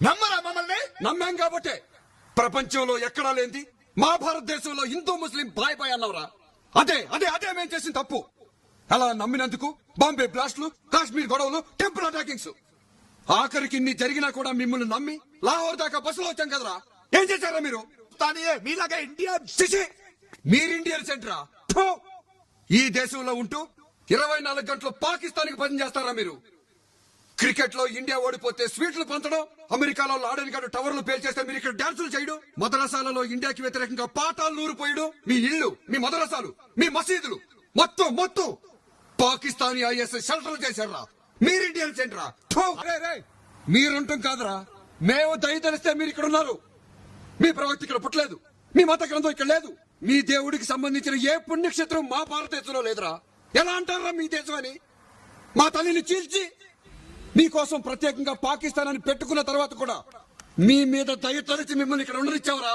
నమ్మరా మమ్మల్ని? నమ్మాం కాబట్టే? ప్రపంచంలో ఎక్కడా లేంది మా భారతదేశంలో హిందూ ముస్లిం బాయ్ బాయ్ అన్నవరా. అదే అదే అదే మేము చేసిన తప్పు. అలా నమ్మినందుకు బాంబే బ్లాస్ట్లు కాశ్మీర్ గొడవలు టెంపుల్ అటాకింగ్స్. ఆఖరికి ఇన్ని జరిగినా కూడా మిమ్మల్ని నమ్మి లాహోర్ దాకా బస్సులో వచ్చాం కదరా? ఏం చేశారా మీరు? మీలాగా ఇండియా మీరు ఇండియన్ సెంటరా! ఈ దేశంలో ఉంటూ ఇరవై నాలుగు గంటలు పాకిస్తాన్కి పని చేస్తారా మీరు? క్రికెట్లో ఇండియా ఓడిపోతే స్వీట్లు పంచడం అమెరికాలో లాడెన్ గారు టవర్లు పేల్చేస్తే మీరు ఇక్కడ డాన్సులు చేయడం మదరసాలలో ఇండియాకి వ్యతిరేకంగా పాఠాలు నూరిపోయడం మీ ఇల్లు మీ మదరసాలు మీ మసీదులు మొత్తం మొత్తం పాకిస్తానీ ఐఎస్ షెల్టర్ చేశారా మీరు ఇండియన్ సెంటరా మీరుంటాం కాదురా. మేము దయతలిస్తే మీరు ఇక్కడ ఉన్నారు. మీ ప్రవక్త ఇక్కడ పుట్టలేదు. మీ మత గ్రంథం ఇక్కడ లేదు. మీ దేవుడికి సంబంధించిన ఏ పుణ్యక్షేత్రం మా భారతదేశంలో లేదురా. ఎలా అంటారా మీ దేశం అని? మా తల్లిని చీల్చి మీకోసం ప్రత్యేకంగా పాకిస్తాన్ అని పెట్టుకున్న తర్వాత కూడా మీ మీద దయ తలిచి మిమ్మల్ని ఇక్కడ ఉండనిచ్చావరా?